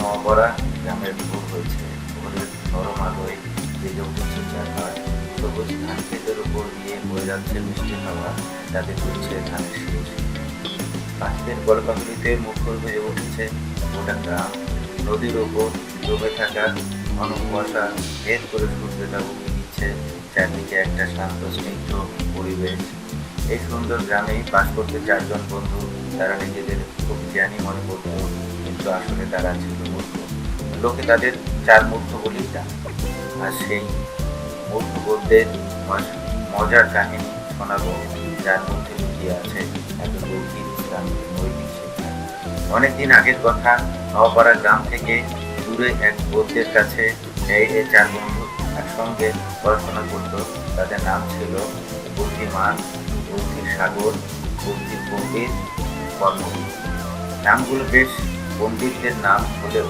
নবরা গ্রামের ভোর হয়েছে। ভোরের নরম আলোয় জেগে উঠেছে। চারপাশ সবুজ ধান ক্ষেতের উপর দিয়ে বয়ে যাচ্ছে মিষ্টি হাওয়া। তাতে ঘুরছে ধানের শীষ পাখিদের কলকাকলিতে মুখর হয়ে উঠেছে গোটা গ্রাম। নদীর ওপর জমে থাকা ঘন কুয়াশা ভেদ করে সূর্যটা উঠে দিচ্ছে। চারদিকে একটা শান্ত, স্নিগ্ধ পরিবেশ। এই সুন্দর গ্রামেই বাস করতে চারজন বন্ধু তারা নিজেদের খুব জ্ঞানী মনে করত, কিন্তু আসলে তারা ছিল মূর্খ। লোকে তাদের চার মূর্খ বলেই ডাকে আর সেই মূর্খ বলদের মজার কাহিনী শোনাবো, যার মধ্যে লুকিয়ে আছে এত গভীর নৈতিক শিক্ষা অনেকদিন আগের কথা, নওপাড়া গ্রাম থেকে দূরে এক বৌদ্ধের কাছে এই এই চার বন্ধু একসঙ্গে পড়াশোনা করত। তাদের নাম ছিল বুদ্ধিমান বুদ্ধির সাগর বুদ্ধির পণ্ডিত নামগুলো বেশ পণ্ডিতদের নাম হলেও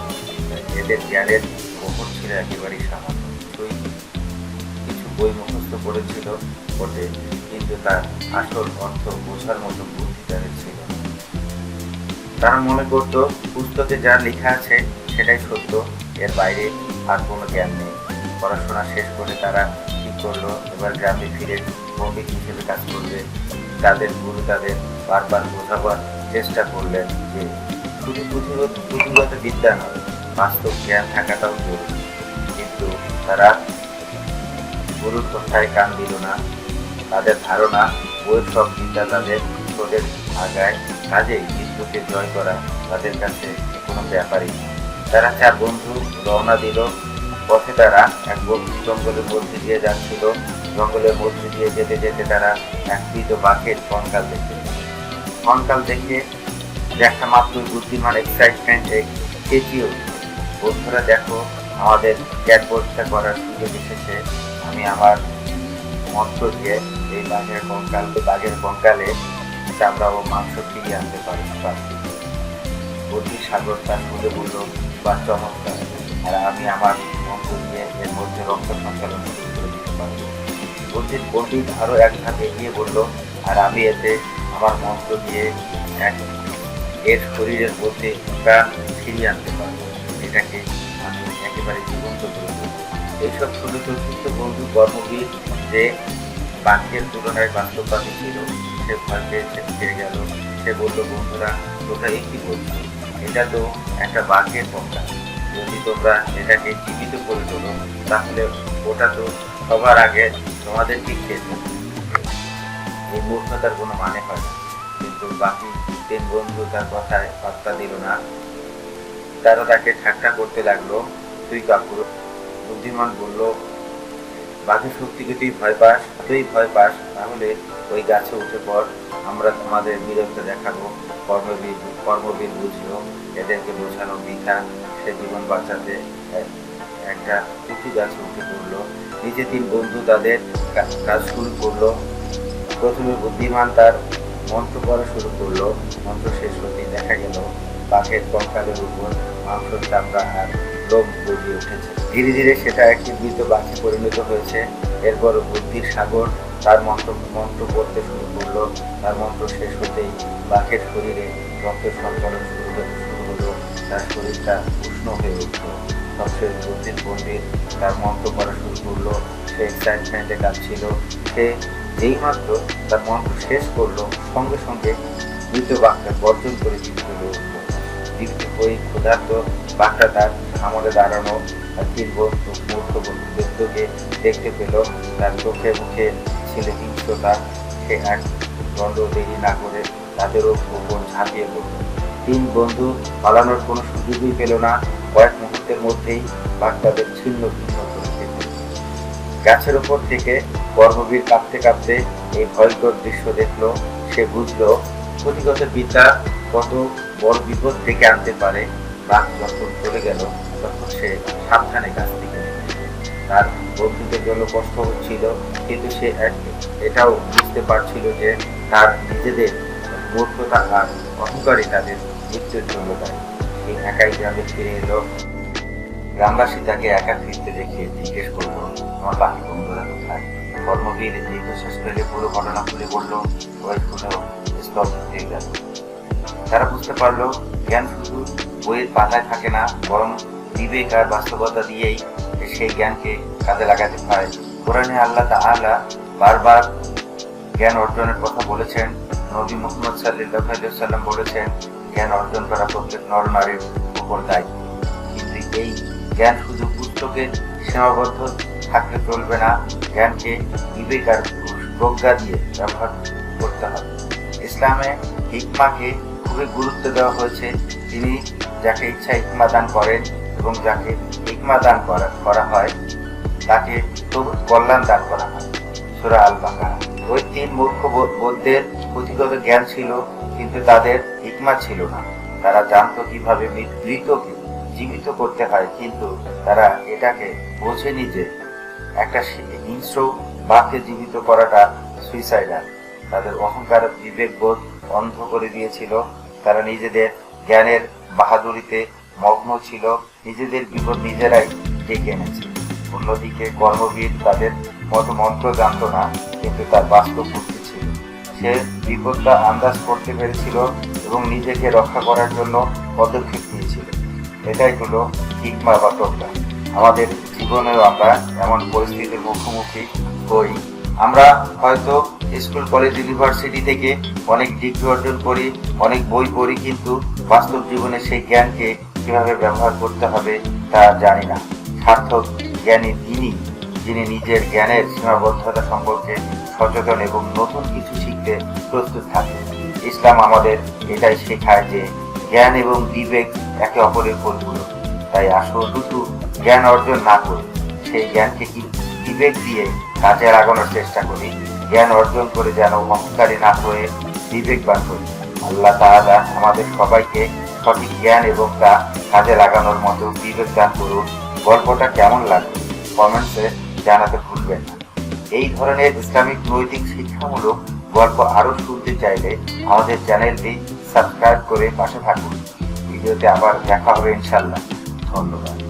এদের জ্ঞানের মোহর ছিল একেবারেই সামান্য। কিছু বই মুখস্থ করেছিল বটে, কিন্তু তার আসল অর্থ বোঝার মতো বুদ্ধি তাদের ছিল। তারা মনে করত, পুস্তকে যা লেখা আছে সেটাই সত্য, এর বাইরে আর কোনো জ্ঞান নেই। পড়াশোনা শেষ করে তারা ঠিক করল, এবার গ্রামে ফিরে পণ্ডিত হিসেবে কাজ করবে। তাদের গুরু তাদের বারবার বোঝাবার চেষ্টা করলেন যে শুধু পুঁথিগত পুঁথিগত বিদ্যা নয়, বাস্তব জ্ঞান থাকাটাও জরুরি। কিন্তু তারা গুরুর কথায় কান দিল না। তাদের ধারণা ওই সব বিদ্যা তাদের ঠোঁটের আগায় কাজেই মৃত্যুকে জয় করা তাদের কাছে কোনো ব্যাপারই তারা চার বন্ধু রওনা দিল। পথে তারা এক গভীর জঙ্গলের মধ্যে দিয়ে যাচ্ছিল। জঙ্গলের মধ্যে দিয়ে যেতে যেতে তারা এক মৃত বাঘের কঙ্কাল দেখতে কঙ্কাল দেখে দেখা মাত্রই বুদ্ধিমান এক্সাইটমেন্টে উঠল। বন্ধুরা, দেখো, আমাদের ক্যাট পরীক্ষা করার সুযোগ এসেছে। আমি আমার মন্ত্র দিয়ে এই বাঘের কঙ্কাল বাঘের কঙ্কালে চামড়া ও মাংস ফিরিয়ে আনতে পারি। বুদ্ধির সাগর তার শুনে বলল বা চমৎকার। আর আমি আমার মন্ত্র দিয়ে এর মধ্যে রক্ত সঞ্চালন করে দিতে পারব বুদ্ধির পণ্ডিত আরও এক ধাপ এগিয়ে বলল, আর আমি এতে আমার মন্ত্র দিয়ে এক এর শরীরের মধ্যে প্রাণ ফিরিয়ে আনতে পারব এটাকে আমি একেবারে জীবন্ত করে দেবো এইসব ছোট চতুর্থ বন্ধু কর্মবীর যে বাক্যের তুলনায় বাস্তববাদী ছিল, সে ভয় পেয়েছে, ফিরে গেল। সে বলল, বন্ধুরা, তোমরা কি বলছো? এটা তো একটা বাঘের পঙ্কা যদি তোমরা এটাকে জীবিত করে তোলো, তাহলে ওটা তো সবার আগে তোমাদেরকে খেয়ে। এই মূর্খতার কোনো মানে হয় না। কিন্তু বাকি তিন বন্ধু তার কথায় পাত্তা দিল না। তারা তাকে ঠাট্টা করতে লাগল। তুই কাকুর বুদ্ধিমান বলল বাঘের শক্তিকে তুই ভয় পাস, তুই ভয় পাস। তাহলে ওই গাছে উঠে পড়। আমরা তোমাদের বীরত্ব দেখাবো। কর্মবীর কর্মবীর বুঝলো, এদেরকে বোঝানো বৃথা। সে জীবন বাঁচাতে একটা উঁচু গাছে উঠে পড়ল। নিজে তিন বন্ধু তাদের কাজ শুরু করল। প্রথমে বুদ্ধিমান তার মন্ত্র পড়া শুরু করল। মন্ত্র শেষ হতে দেখা গেল বাঘের কঙ্কালের উপর মাংস চামড়া আর লোম গজিয়ে উঠেছে। ধীরে ধীরে সেটা একটি মৃত বাঘে পরিণত হয়েছে। এরপর বুদ্ধির সাগর তার মন্ত্র মন্ত্র পড়তে শুরু করল। তার মন্ত্র শেষ হতেই বাঘের শরীরে রক্তের সঞ্চালন শুরু হতে শুরু হলো। তার শরীরটা উষ্ণ হয়ে উঠল। সবশেষ বুদ্ধির পণ্ডিত তার মন্ত্র পড়া শুরু করল। সে এক্সাইটমেন্টে কাজ ছিল সে যেইমাত্র তার মন্ত্র শেষ করল, সঙ্গে সঙ্গে মৃত বাঘটা গর্জন করে জীবিত হয়ে উঠল জীবিত হয়ে ক্ষুধার্ত বাঘটা তার সামনে দাঁড়ানো বন্ধু মূর্খ বন্ধুকে দেখতে পেল তার চোখে মুখে ছিল হিংস্রতা। সে এক দণ্ড দেরি না করে তাদেরও উপর ঝাঁপিয়ে পড়ল। তিন বন্ধু পালানোর কোনো সুযোগই পেল না। কয়েক মুহূর্তের মধ্যেই বাঘ তাদের ছিন্ন ভিন্ন। গাছের উপর থেকে কর্মবীর কাঁপতে কাঁপতে এই ভয়ঙ্কর দৃশ্য দেখল। সে বুঝলো পুঁথিগত বিদ্যা কত বড় বিপদ থেকে আনতে পারে। বাঘ যখন চলে গেল, তখন সে সাবধানে গাছ থেকে তার বন্ধুদের জন্য কষ্ট হচ্ছিল, কিন্তু সে এটাও বুঝতে পারছিল যে তার নিজেদের মূর্খতা আর অহংকারই তাদের মৃত্যুর জন্য দায়ী। সে একাই গ্রামে ফিরে এলো। গ্রামবাসী তাকে একা ফিরতে দেখে জিজ্ঞেস করল আমার বাকি বন্ধুরা কোথায়? কর্মবীর দীর্ঘশ্বাস ফেলে পুরো ঘটনা খুলে বলল, ওই শুনেও স্তব্ধ হয়ে গেল। তারা বুঝতে পারল, জ্ঞান শুধু বইয়ের পাতায় থাকে না, বরং বিবেক আর বাস্তবতা দিয়েই সেই জ্ঞানকে কাজে লাগাতে হয় কোরআনে আল্লাহ তাআলা বারবার জ্ঞান অর্জনের কথা বলেছেন। নবী মুহাম্মদ আলাইহি সাল্লাম বলেছেন, জ্ঞান অর্জন করা প্রত্যেক নরনারীর উপর দায়িত্ব কিন্তু এই জ্ঞান শুধু পুস্তকে সীমাবদ্ধ থাকলে চলবে না। জ্ঞানকে বিবেক আর প্রজ্ঞা দিয়ে ব্যবহার করতে হবে। ইসলামে হিকমাকে খুবই গুরুত্ব দেওয়া হয়েছে। তিনি যাকে ইচ্ছা হিকমা দান করেন এবং যাকে হিকমা দান করা হয়, তাকে সবুজ কল্যাণ দান করা হয়। সুরা আল বাকারা ওই তিন মূর্খ বৌদ্ধের পুঁথিগত জ্ঞান ছিল, কিন্তু তাদের হিকমা ছিল না। তারা জানতো কীভাবে মৃত- মৃতকে জীবিত করতে হয়, কিন্তু তারা এটাকে বোঝেনি যে একটা হিংস্র বাঘকে জীবিত করাটা সুইসাইডাল তাদের অহংকার বিবেক বোধ অন্ধ করে দিয়েছিল। তারা নিজেদের জ্ঞানের বাহাদুরিতে মগ্ন ছিল। নিজেদের বিপদ নিজেরাই ডেকে এনেছে। অন্যদিকে কর্মবীর তাদের মতো মন্ত্র জানতো না, কিন্তু তার বাস্তব বুদ্ধি ছিল। সে বিপদটা আন্দাজ করতে পেরেছিল এবং নিজেকে রক্ষা করার জন্য পদক্ষেপ নিয়েছিল। এটাই হলো হিকমা বা প্রজ্ঞা আমাদের জীবনেও আমরা এমন পরিস্থিতির মুখোমুখি হই। আমরা হয়তো স্কুল, কলেজ, ইউনিভার্সিটি থেকে অনেক ডিগ্রি অর্জন করি, অনেক বই পড়ি, কিন্তু বাস্তব জীবনে সেই জ্ঞানকে কীভাবে ব্যবহার করতে হবে তা জানি না। সার্থক জ্ঞানী তিনি, যিনি নিজের জ্ঞানের সীমাবদ্ধতা সম্পর্কে সচেতন এবং নতুন কিছু শিখতে প্রস্তুত থাকেন। ইসলাম আমাদের এটাই শেখায় যে জ্ঞান এবং বিবেক একে অপরের পরিপূরক তাই আসল শুধু জ্ঞান অর্জন না করে, সেই জ্ঞানকে কি বিবেক দিয়ে কাজে লাগানোর চেষ্টা করি, জ্ঞান অর্জন করে যেন অহংকারী না হয়ে বিবেকবান হই। আল্লাহ তাআলা আমাদের সবাইকে সঠিক জ্ঞান এবং তা কাজে লাগানোর মতো বিবেক দান করুন। গল্পটা কেমন লাগবে কমেন্টসে জানাতে ভুলবেন না। এই ধরনের ইসলামিক নৈতিক শিক্ষামূলক গল্প আরও শুনতে চাইলে আমাদের চ্যানেলটি সাবস্ক্রাইব করে পাশে থাকুন। ভিডিওতে আবার দেখা হবে ইনশাল্লাহ ধন্যবাদ।